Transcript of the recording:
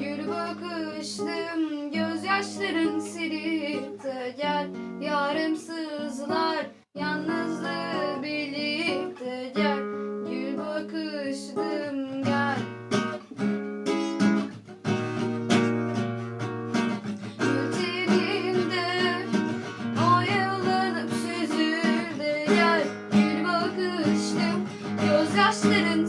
Gül bakışlım gözyaşların silip de gel Yarım sızlar yalnızlığı bilip de gel Gül bakışlım gel. Gözyaşların